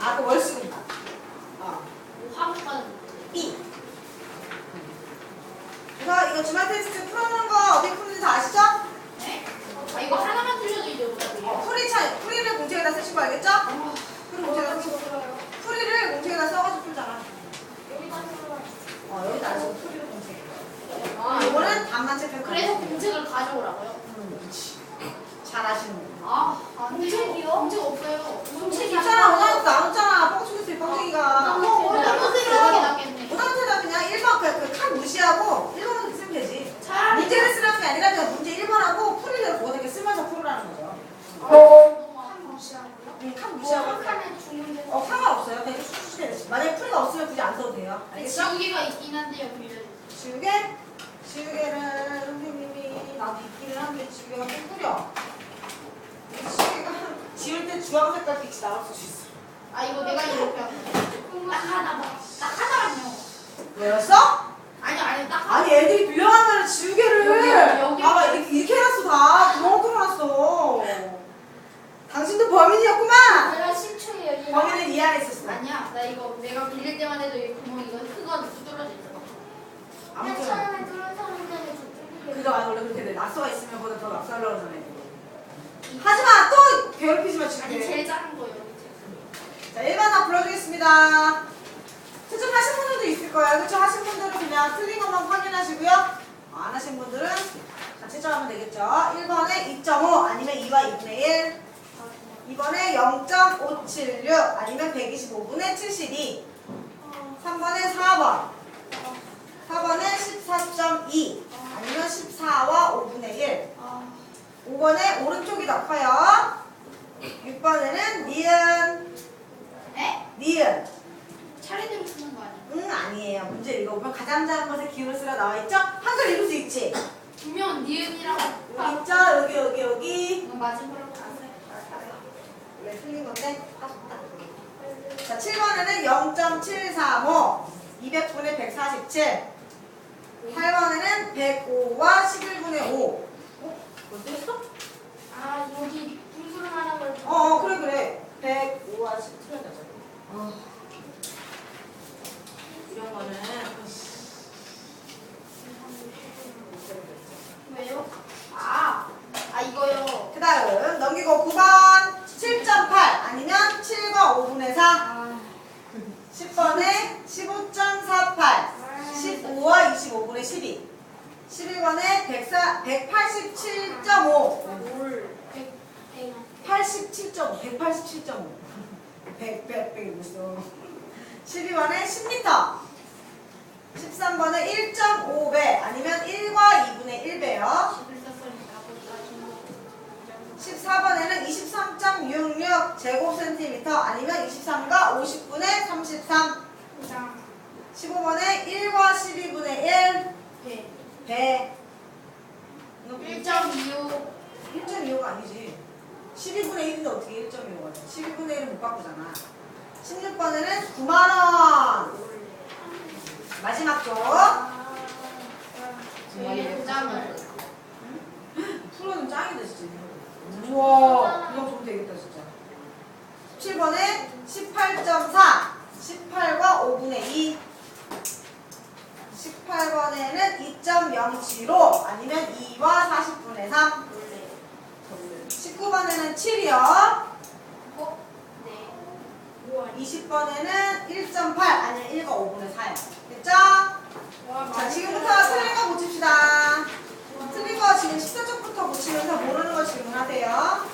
아, 그 월수입니다. 어. 화목하는 B. 그래서 이거 주말 테스트 풀어놓은 거 어떻게 푸는지 다 아시죠? 네? 아 이거 하나만 틀려도 이제 어, 오답이에요 풀이 차, 풀이를 공책에다 쓰신 거 알겠죠? 아, 풀이 공책에다 쓰시고 풀이를 공책에다 써가지고 풀잖아. 여기다 해서 어, 여기다 안 쓰고 풀이를 공책에. 아 이거는 답만 체크해. 그래서 공책을 가져오라고요? 음, 그렇지. 잘 아시는 거. 아 공책이요? 공책 없어요 공책이 있잖아, 오늘 나눴잖아. 뻥치고 뻥치기가. 어, 오답은 낫겠네 오답은 그냥 1번 그칸 무시하고 1번만 쓰면 되지. 차라리 문제를 쓰라는 게 아니라 그냥 문제 1번하고 풀이를 그거는 쓰면서 풀으라는 거죠. 한 무시하고요. 응, 칸 뭐 무시하고. 한 칸에 중문제 어, 상관없어요. 그냥 쑥쑥 해야 돼. 만약에 풀이가 없으면 굳이 안 써도 돼요. 알겠죠? 지우개가 있긴 한데요 빌려주세요 지우개? 지우개를 선생님이 나도 있기는 한데 지우개가 좀 뿌려. 지우개가 지울 때 주황 색깔 빛이 나올 수 있어. 아 이거 내가 이렇게 딱 하나만 딱 하나만요 왜였어? 아니 아니 딱 하나 아니 애들이 빌려가면 지우개를 여기. 봐봐 이렇게, 이렇게 해놨어 다 구멍 뚫어놨어. 당신도 범인이었구만. 내가 신초에 여기 범인은 이 안에 있었어. 아니야 나 이거 내가 빌릴 때만 해도 이 구멍 이거 흙은 있어 그냥 아무튼 처음에 뚫은 사람들은 아니 원래 그렇게 돼. 낙서가 있으면 보다 더 낙서하려고 그러잖아. 애들이. 하지마 또 괴롭히지 마 아니 지우개. 제일 작은 밑에. 자, 1번 다 불러주겠습니다. 채점 하신 분들도 있을 거예요. 그쵸? 하신 분들은 그냥 틀린 것만 확인하시고요. 어, 안 하신 분들은 다 채점하면 되겠죠. 1번에 2.5 아니면 2와 2분의 1. 2번에 0.576 아니면 125분의 72. 3번에 4번. 4번에 14.2 아니면 14와 5분의 1. 5번에 오른쪽이 더 커요. 6번에는 니은. 에? 니은. 차례대로 쓰는 거 아니야? 응 아니에요. 문제 읽어보면 가장 작은 것에 기울을 쓰라 나와 있죠? 한글 읽을 수 있지? 분명 니은이라고 여기 있죠? 여기 여기 여기. 거라고 안 돼. 왜 틀린 건데? 자 7번에는 0.735 200분의 147 8번에는 105와 11분의 5 어? 뭐 틀렸어? 아 여기 불구름하는 걸 어, 어 그래 그래 105와 10 틀렸다 저기 어. 이런 거는 왜요? 아, 아 이거요. 그 다음 넘기고 9번 7.8 아니면 7과 5분의 4 10번에 15.48 15와 25분의 12 11번에 104, 187.5 뭘? 87.5 187.5 100, 100, 100 무슨 12번에 10m 13번에 1.5배 아니면 1과 2분의 1배요. 14번에는 23.66 제곱센티미터 아니면 23과 50분의 33 15번에 1과 12분의 1 배. 1.25 1.25가 아니지. 12분의 1인데 어떻게 1.25가 돼 12분의 1은 못 바꾸잖아 16번에는 9만원. 마지막 쪽. 저희의 도장을. 프로는 짱이다 진짜. 우와 이거 좀 되겠다 진짜. 17번에 18.4 18과 5분의 2 18번에는 2.075 아니면 2와 40분의 3 19번에는 7이요. 어? 네 20번에는 1.8 아니면 1과 5분의 4요 됐죠? 자 지금부터 틀린 거 고칩시다. 틀린 거 지금 14쪽부터 고치면서 모르는 거 질문하세요.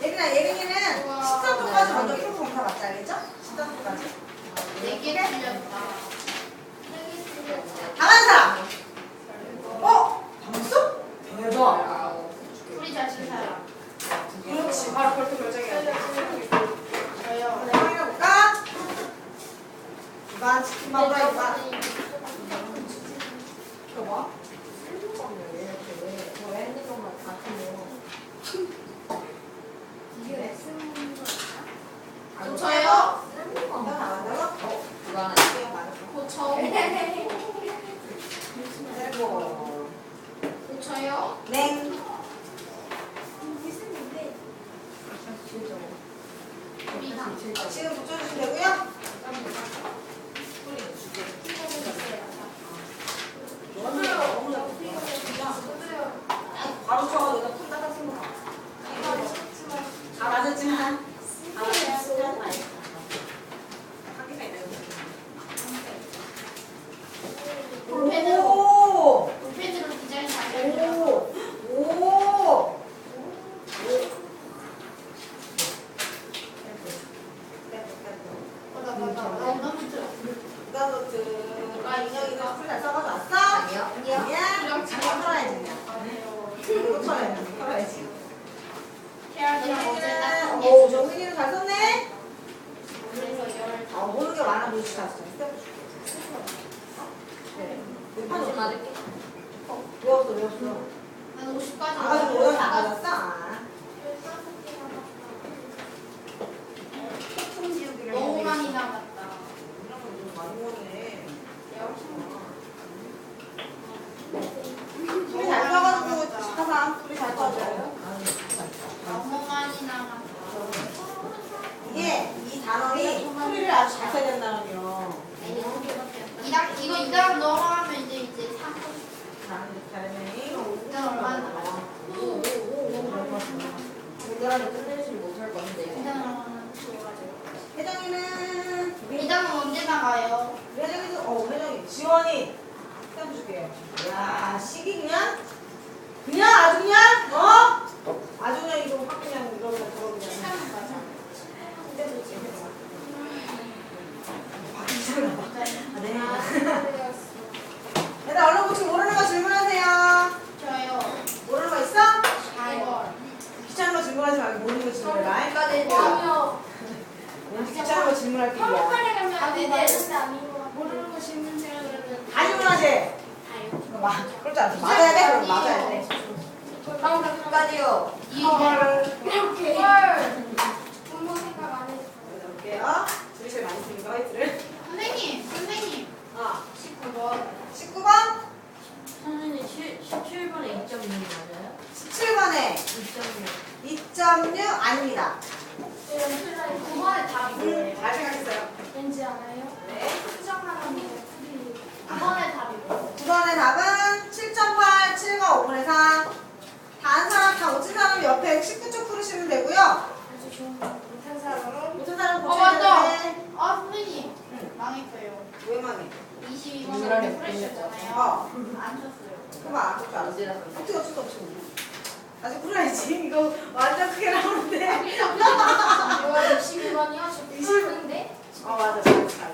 예린아 예린이는 13쪽까지 먼저 풀고 검사 받자 알겠죠? 13쪽까지. 4개 틀렸다. 잘하는 사람. 어? 담았어? 대박. 소리 잘 치는 사람 ます。不是 잘생겼나면요. 이다 이거 이다 넣으면 이제 이제 삼. 잘생이 이다 얼마나 나와? 오늘은 끝내지 못할 건데. 이다 얼마나 좋아가지고. 회장이는 이다는 언제 나가요? 회장이도 어 회장이 지원이 해줄게요야 시기 그냥 그냥 아주 그냥 어 아주 그냥 이거 확 짝으로 질문할 거야. 한국판에 가면 안 돼. 모르는 거 질문해요 그러면 다 질문하지. 다요. 그거 마, 그렇지 않아. 맞아야 돼? 그럼 맞아야 돼. 네. 성까지요. 이 헐. 어? 이거 완전 크게 나오는데. 이거 22번이요? 저 9번인데? 어 맞아. 맞아.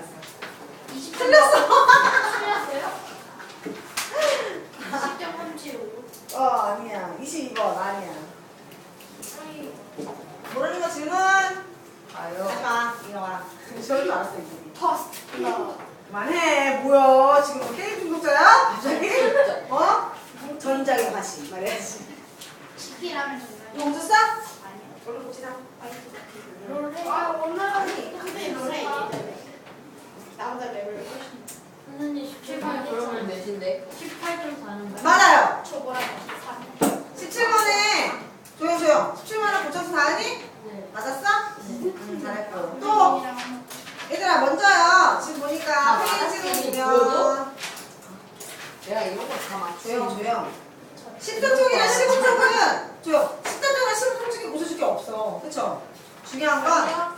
게 없어. 그쵸? 중요한 건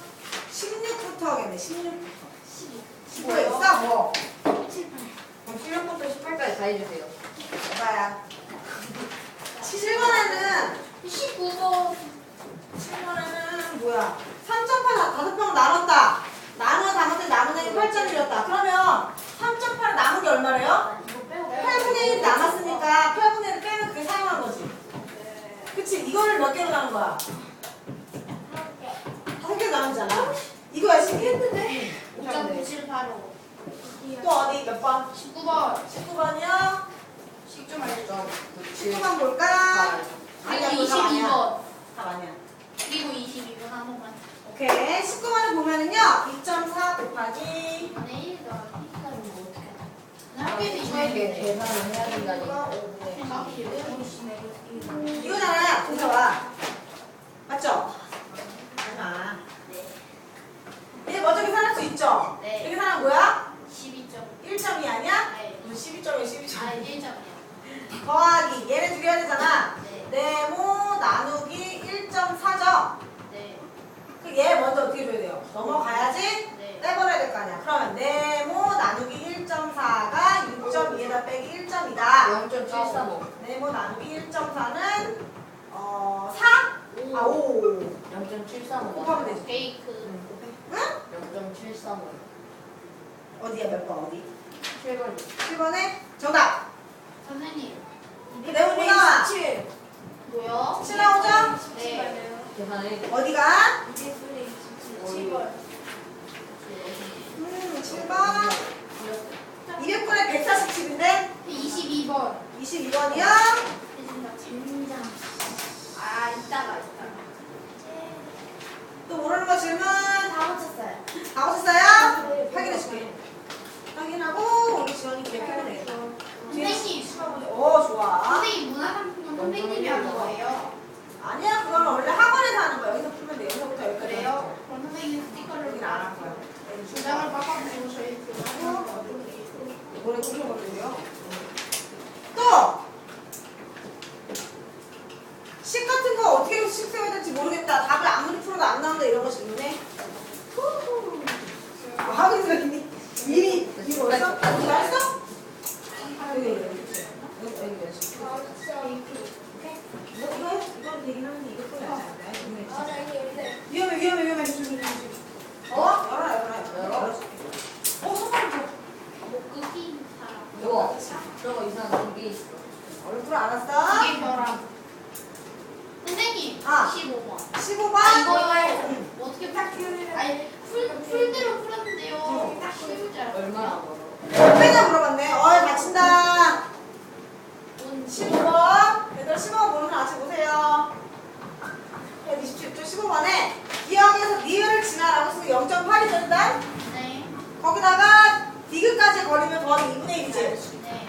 16부터 하겠네. 16부터. 12. 뭐예요? 있어? 뭐? 16부터 18까지 다 해주세요. 봐야. 17번에는 19번 17번에는 뭐야? 3.8 다섯 방 나눴다. 나누어 담았더니 남은 애기 8.1이었다. 그러면 3.8 남은 게 얼마래요? 8분의 1 남았으니까 8분의 1 빼면 그게 사용한 거지. 네. 그치? 이거를 몇 개로 나눈 거야? 이렇게 나오잖아. 이거 열심히 했는데. 5.978호 또 어디 몇 번? 19번 19번이요? 식좀 알려줘 19번 볼까? 아, 아니야, 그거 아, 그리고 다 아니야. 22번 답 아니야. 그리고 22번 한 번만 오케이. 19번을 보면은요. 2.4 곱하기 안에 1 더하기 1 더하기 뭐 어떻게 하냐 학교에서 이거 이게 했는데 계산을 해야 된다니까. 5분의 생각이 왜 보시네 이거잖아. 동서와. 맞죠? 12점. 네. 여기 사람 뭐야? 12점. 1점이 아니야? 네. 뭐 12점이야, 12점. 아, 1점이요. 더하기. 얘네 두 개 해야 되잖아. 네. 네모 나누기 1.4점. 네. 그 얘 먼저 어떻게 줘야 돼요? 넘어가야지 네. 떼버려야 될 거 아니야. 그러면 네모 나누기 1.4가 6.2에다 빼기 1점이다. 0.735 네모 나누기 1.4는 어, 4? 아, 5. 0.735 곱하면 되지. 베이크. 응? 0.73원. 어디야 몇 번 어디? 7번. 7번에 정답. 선생님. 네, 27. 뭐야? 7 나오죠? 네. 어디가? 2 0 이거 이거 해? 이건 되긴 하는데 이거 뿐이 아니야. 위험해 위험해 위험해 조심 조심 조심. 어? 열어라 열어라 열어? 열어줄게. 어 손가락 줘. 목끄기 사람 이거. 저거 이상한 게 있어. 얼굴 알았어? 이게 벼랑 선생님 아. 15번 15번? 아 이거요 응. 어떻게 딱 아니 풀, 풀대로 풀었는데요 딱 쉬울 줄 알았어요 얼마나 벌어? 빼자 물어봤네. 어이 다친다. 온 15번. 얘들 15번 보는 거 같이 보세요. 127쪽 15번에 기억에서 니을 지나라고 쓰고 0.8이 된다. 네. 거기다가 디귿까지 걸리면 더하기 2분의 1이지. 네.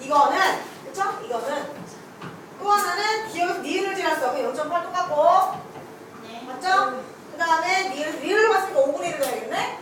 이거는 그쵸? 이거는 또 하나는 기억에서 니을을 지났어. 그 0.8 똑같고 네. 맞죠? 그 다음에 니을, 니을로 봤으니까 5분의 1을 넣어야겠네?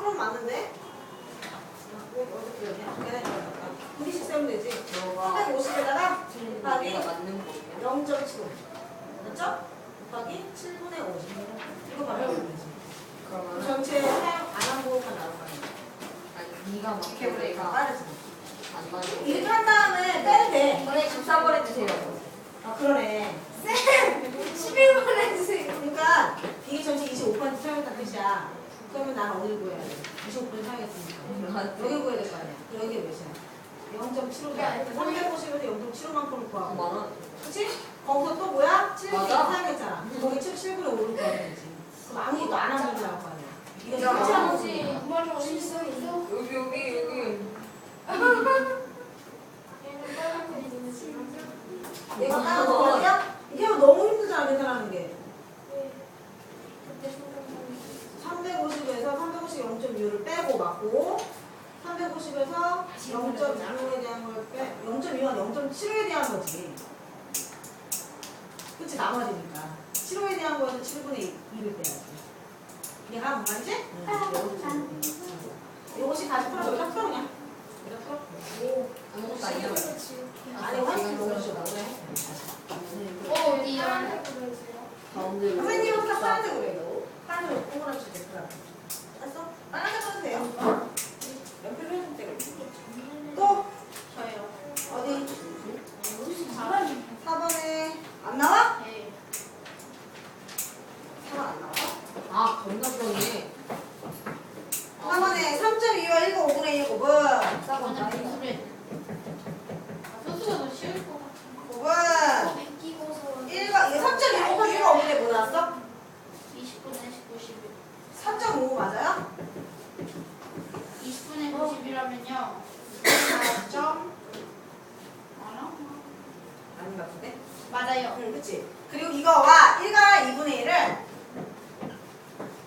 그럼 맞는데? 우리 식 세우면 되지? 350에다가 곱하기 0.75 맞죠? 곱하기 7분의 5 이거 말하면 되지. 전체 안한 부분만 나올 거 아니, 니가 막 해보 내가 빠르지. 이렇게 한 다음에 빼면 돼. 오늘 13번 해주세요. 아 그러네. 쌤! 11번 해주세요. 그러니까 이게 전체 25% 사용했다는 뜻이야 그러면 나는 어딜 구해야 돼? 25% 사용했으니까. 여기 구해야 될 거 아니야. 여기 몇이야? 0.75야. 350에서 0.75만큼을 구하고. 만원. 그치? 거기서 또 뭐야? 7 맞아. 사용했잖아. 거기 77분의 5를 구하면 되지. 그럼 아무것도 안 문제 나올 거 아니야. 이거. 문제야. 맞아 어디 있어 있어? 여기 여기 여기. 얘가 따로 구하냐? 이게 너무 힘들잖아, 계산하는 게. 350에서 350 0.6를 빼고 맞고 350에서 0.6에 대한 걸 빼, 0.2와 0.75에 대한 거지. 그치, 나머지니까. 7호에 대한 거에서 7분의 2를 빼야지. 이해가 안 가지? 응. 이것이 다시 풀어서 여기다 풀어 그냥. 여기다 풀어. 아무것도 아니야. 아니, 훨씬 너무 좋아. 어 어디요? 가운데로. 선생님은 다 파란색으로 해요. 파란색으로 동그랗게 됐더라. 알 았어? 빨간색 써도 돼요. 연필로 해도 되고. 또 저요. 어디? 4번. 4번에 안 나와? 네. 4번 안 나와? 아 좋네. 4번에 3.2와 1과 5분의 1 곱은 싸고 완전 나이가. 무술해. 소수가 더 쉬울 것 같아. 곱은 끼고서 1과 3.2 곱하기 1과 5분의 뭐 나왔어? 20분의 91. 3.5 맞아요? 20분의 90이라면요. 4점. 알아? 아닌 것 같은데? 맞아요. 응, 그치. 그리고 이거와 1과 2분의 1을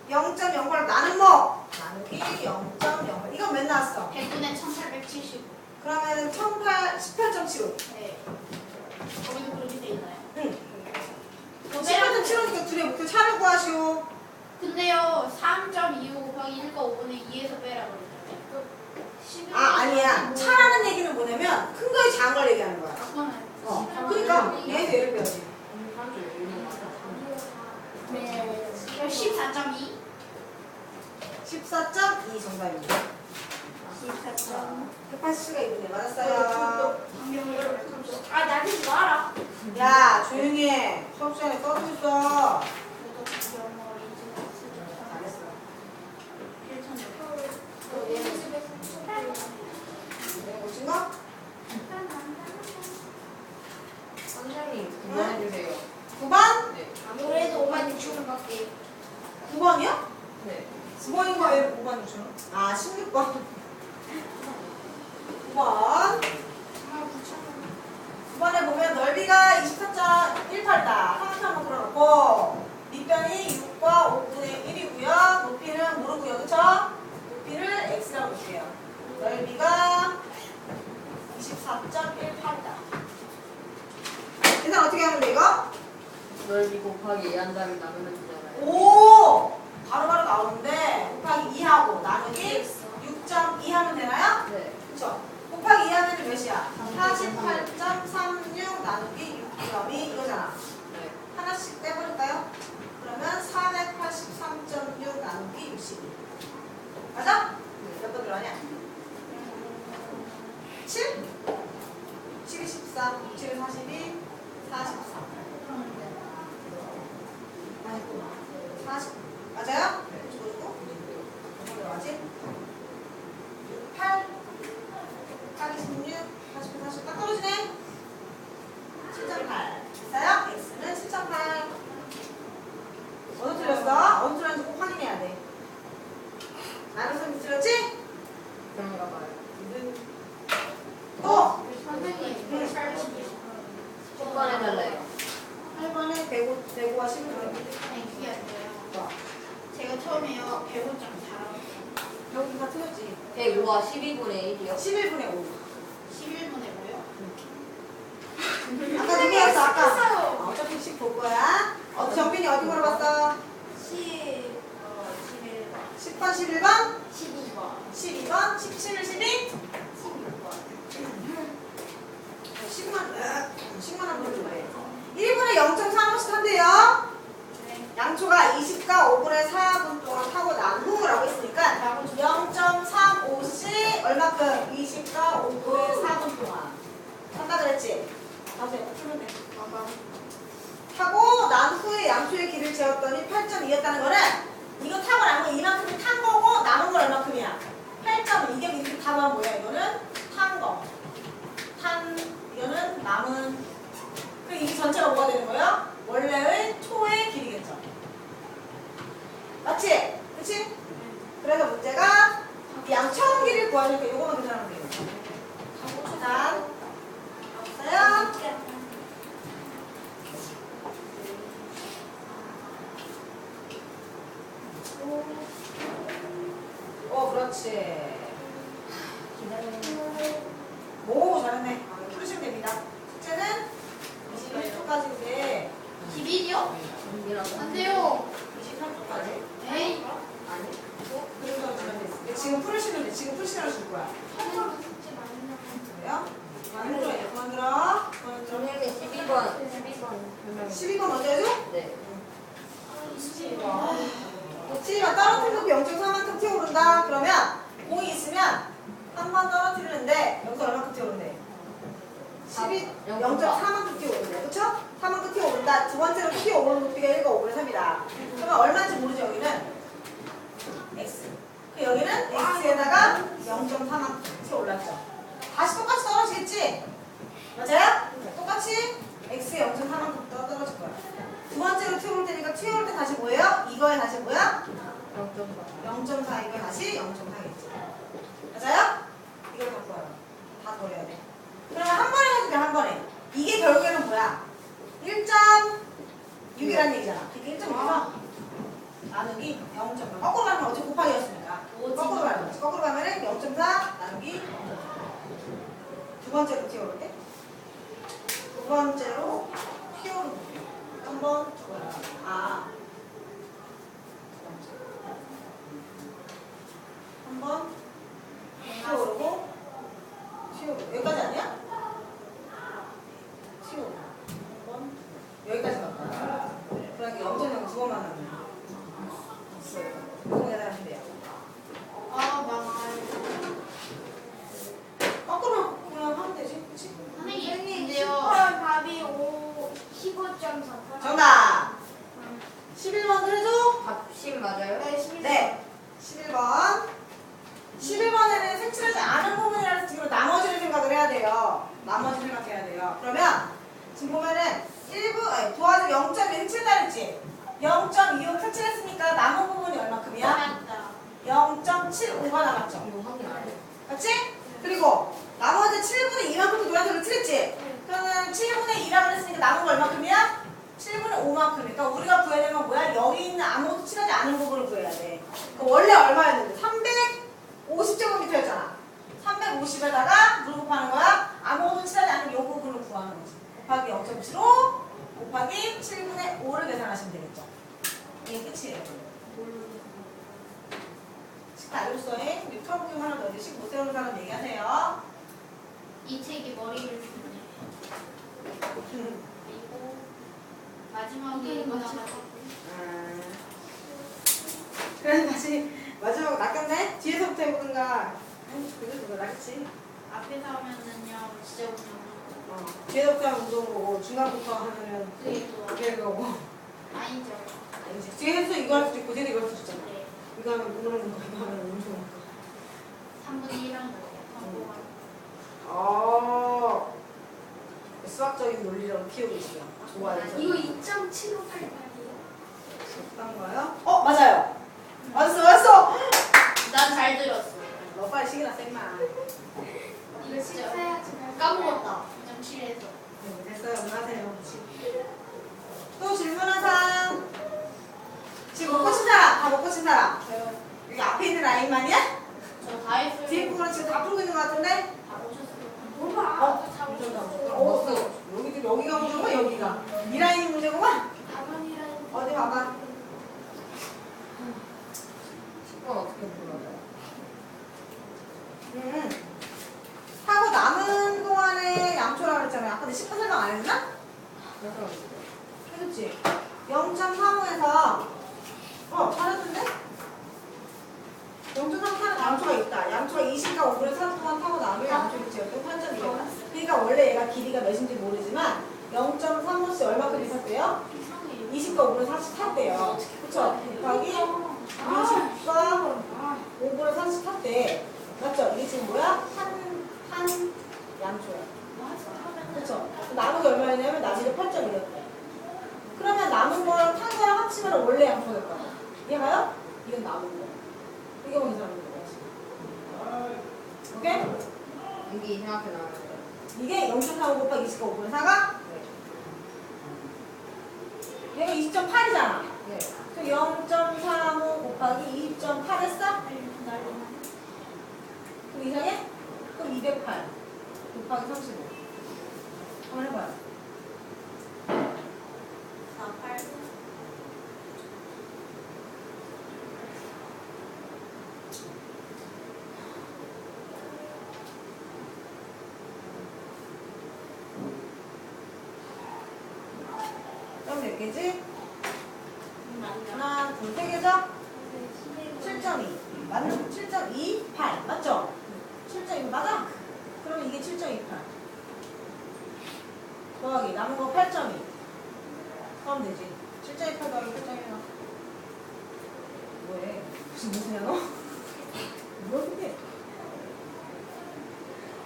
0.08 나는 뭐? 나누기 0.08 이건 몇 나왔어? 100분의 1875. 그러면 18, 18.75 네. 거기도 그렇게 돼 있나요? 응. 그 18.75니까 둘의 목표 차를 구하시오 근데요, 3.25 곱하기 1과 5분의 2에서 빼라 그랬잖아요. 아 아니야 차라는 얘기는 뭐냐면 큰 거에 작은 걸 얘기하는 거야 그거는 어 그러니까 얘에서 얘를 빼야지 네. 14.2. 14.2 정답입니다 14.2. 180가 있네 맞았어요 아 나대지 마라. 야 조용히 해 수업 시간에 잘했어 내가 오신 거? 선생님 그만해주세요. 9번? 네. 아무래도 5만 6천 원밖에. 9번이요? 네. 9번인 거예요? 5번 6천 원? 아 16번 9번 9번에 보면 넓이가 24.18이다 삼각형 한번 그려놓고 밑변이 6과 5분의 1이고요 높이는 모르고요 그쵸? 높이를 x라고 볼게요 넓이가 24.18이다 계산 어떻게 하면 돼 이거? 넓이 곱하기 예한다를 나누면 되잖아요. 오! 바로바로 나오는데 곱하기 2하고 나누기 6.2 하면 되나요? 네. 그쵸? 곱하기 2 하면 몇이야? 48.36 나누기 6.2 이거잖아 네. 하나씩 빼버릴까요? 그러면 483.6 나누기 62 맞아? 몇번 들어가냐? 7? 7이 14, 7이 42, 44 아이고 40 맞아요? 그리고 어디 들어가지? 8 8, 26, 40, 40, 딱 떨어지네 7.8 됐어요? x는 7.8 어디 틀렸어? 어디 틀렸는지 꼭 확인해야 돼 나는 선이 틀렸지? 그런가 봐요. 또 선생님, 첫번 해달래요. 8번에 105, 105와 11번 아니 그게 아니라요. 뭐? 제가 처음에요 배우장 잘하고 여기 다 틀렸지 105와 12분의 1이요. 11분의 5 11분에 뭐요? 아까 누구였어 아까? 했어요. 어, 10볼 거야 어, 정빈이 어디 물어봤어? 10, 어, 11, 10번, 11번? 12번. 12번, 17, 12? 16번. 10만, 10만 원 벌는 거예요 1분에 0.35씩 한대요 네. 양초가 20과 5분의 4분 동안 타고 난 후라고 했으니까 0.35씩 얼마큼? 20과 5분의 4분 동안. 한다 그랬지? 다시 풀면 돼. 타고 난 후에 양초의 길을 재었더니 8.2였다는 거는 이거 타고 남은 거 이만큼 탄 거고 남은 건 얼마큼이야? 8점 이게 이렇게 타면 뭐야? 이거는 탄 거. 탄 이거는 남은 그 이게 전체가 뭐가 되는 거야? 원래의 초의 길이겠죠. 맞지? 그치? 그래서 문제가 양 처음 길이를 구하니까 이거만 계산하면 돼요. 자, 없어요? 어, 그렇지. 오, 잘했네. 풀으시면 됩니다. 숙제는 21초까지인데, 11이요? 안 돼요. 23초까지. 에이. 아니, 어? 그 정도 주면 돼. 지금 풀으시면 돼. 지금 풀 시간을 줄 거야. 그래요? 그만 들어, 그만 들어. 그만 들어. 선생님 12번 12번 12번 먼저 해줘? 네 7번 떨어뜨린 높이 0.4만큼 튀어오른다. 그러면 공이 있으면 한 번 떨어뜨리는데 여기서 얼마큼 튀어오른대? 12, 0.4만큼 튀어오른대. 그쵸? 4만큼 튀어오른다. 두 번째로 튀어오르는 높이가 1과 5분의 3이다. 그러면 얼마인지 모르죠, 여기는? x. 그 여기는 x에다가 0.4만큼 튀어올랐죠. 다시 똑같이 떨어지겠지? 맞아요? 똑같이 x에 0.4만큼 떨어질 거야. 두 번째로 튀어올 테니까 튀어올 때 다시 뭐예요? 이거에 다시 뭐야? 0.4 이거 다시 0.4겠지. 맞아요? 이걸 바꿔요. 다 더해야 돼. 그러면 한 번에 해줄게 한 번에. 이게 결국에는 뭐야? 1.6이라는 얘기잖아. 그러니까 1.6가 나누기 0.4. 거꾸로 가면 어차피 곱하기였으니까. 거꾸로 거지. 거꾸로 가면은 0.4 나누기 0.4. 두 번째로 튀어올 때. 두 번째로 튀어오는 거. 한번 아. 한번 튀어오르고. 튀어오르고. 여기까지 아니야? 튀어오르고. 한번 여기까지 갔다 그러니까 0.0두 번만 하면. 없어요 이거 계산하면 돼요 아, 망할. 거꾸로 그냥 하면 되지 그치? 선생님, 근데요. 답이 5, 15.4. 정답 11번 해줘 답심 맞아요? 네, 11. 네 11번 11번에는 색칠하지 않은 부분이라서 지금 나머지를 생각을 해야 돼요 나머지 생각해야 돼요 그러면 지금 보면은 1부 아니 도화지 0.1 색칠다 했지 0.25 색칠했으니까 남은 부분이 얼마큼이야? 맞다. 0.75가 남았죠 이거 확인 안 해요 맞지? 그리고 나머지 7분의 2만큼도 노란색으로 칠했지? 그러면 7분의 2라고 했으니까 남은 거 얼마큼이야? 7분의 5만큼. 그러니까 우리가 구해야 되는 건 뭐야? 여기 있는 아무것도 칠하지 않은 부분을 구해야 돼. 그러니까 원래 얼마였는데? 350제곱미터였잖아. 350에다가 물 곱하는 거야? 아무것도 칠하지 않은 이 부분을 구하는 거지. 곱하기 0.75 곱하기 7분의 5를 계산하시면 되겠죠. 이게 끝이에요. 식다 알려줬어. 유튜브 보기 하나 더. 식못 세우는 사람 얘기하세요. 이 책이 머리를 주네. 마지막에 이거 나가지고. 음. 그래서 다시 마지막 낚였네? 뒤에서부터 해보든가 아니 그래도 그거 낚였지 앞에서 하면은요, 진짜 그냥. 어. 뒤에서부터 하면 무서운 거고 중간부터 하면은 그게 좋아. 그게 거고 아니죠. 아니지 뒤에서 이거 할 수도 있고 뒤에서 이거 할 수도 있잖아 네. 이거 하면 문 오는 거 이거 하면 운 좋은 거 3분의 1한 거예요. 광고가. 어. 수학적인 논리력을 키우고 있어요 좋아요 이거 2.758이에요. 어떤 거요? 어 맞아요 맞았어 맞았어 난 잘 들었어. 너 빨리 시기나 쌤마 이거 진짜. 까먹었다. 2.7에서. 네, 됐어요. 문하세요. 또 질문한 사람? 지금 먹고 친 사람? 다 먹고 친 사람? 저요. 여기 앞에 있는 라인만이야? 저 다 했어요. 뒤에 부분은 지금 다 풀고 있는 것 같은데? 다 오셨어요. 몰라. 어? 다 어, 여기, 여기가 문제구만, 여기가. 이 라인이 문제구만? 답안이라는 어디 봐봐. 10번 어떻게 불러요? 음. 하고 남은 동안에 양초라고 그랬잖아요. 아까 내 10분 설명 안 했나? 해줬지? 0.35에서 어, 잘했는데? 0.35는 양초가 있다. 양초가 20과 5분의 3 동안 타고 나면 양쪽이 지었던 환점이에요. 그러니까 원래 얘가 길이가 몇인지 모르지만 0.35씩 얼마큼 있었대요? 20과 5분의 40 탔대요. 그쵸? 곱하기 20과 5분의 30 탔대. 맞죠? 이게 지금 뭐야? 한, 한 양초야. 그쵸? 남은 게 얼마였냐면 나머지 8.1이었대. 그러면 남은 거랑 탄 거랑 합치면 원래 양초일 거야. 이해가요? 이건 남은 거. 이게 뭔지 사는 거야. 지금. 오케이? 여기 생각해 나왔어요. 이게 0.45 곱하기 20과 5분의 4가 얘가 20.8이잖아. 네. 그럼 0.35 곱하기 20.8 했어? 그럼 이상해? 그럼 208 곱하기 35 한번 해봐요. 48. 그럼 몇 개지? 하나, 둘, 세 개죠? 7.2 맞는 7.28 맞죠? 7.2 맞아? 그러면 이게 7.28 더하기 남은 거 8.2 하면 되지 7.28 더하기 8.1나 뭐해? 무슨 무슨야 너? 뭐야 그게?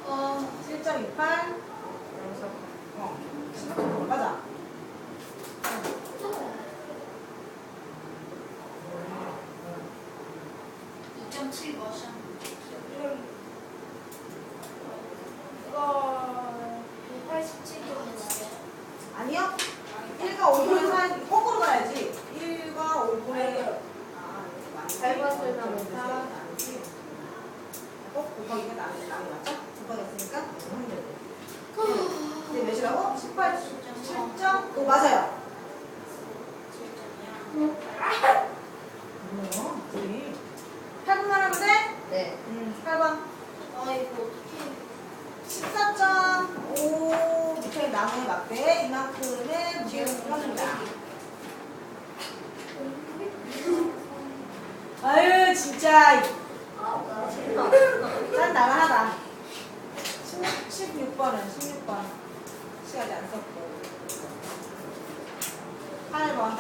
어7.28 여기서 어16 맞아 2.7 머션. 이거 187도 아니요 1과 5분의 4 거꾸로 가야지 1과 5분의 아, 팔번 쓰면 사. 꼭 곱하기가 나이 나이 맞죠? 곱하기 했으니까 하면 되고 이제 몇이라고? 18 7.5 맞아요 뭐야? 둘이 8분만 하면 돼? 네. 응 8번 아 이거 어떻게? 14.5 밑에 나무에 맞대 이만큼의 무게를 합니다. 아유 진짜. 난 나가하다 16, 16번은 16번. 시간이 안 썼고 8번.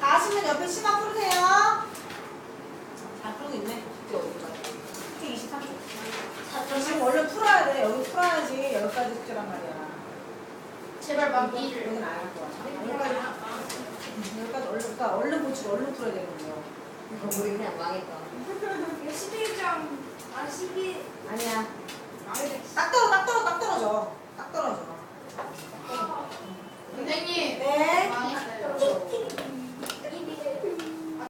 다 하시면 옆에 시간 풀으세요. 잘 풀고 있네. 어디가? 숙제 23초 지금 원래 풀어야 돼. 여기 풀어야지 여기까지 숙제란 말이야 제발 막 일을 이건 나갈거야 얼른 고치고 얼른 풀어야 되는거야 이거 우리 그냥 망했다 시대장 아 12. 아니야. 딱 떨어 딱 떨어 딱 떨어져. 딱 떨어져. 선생님. 네. 망했어요.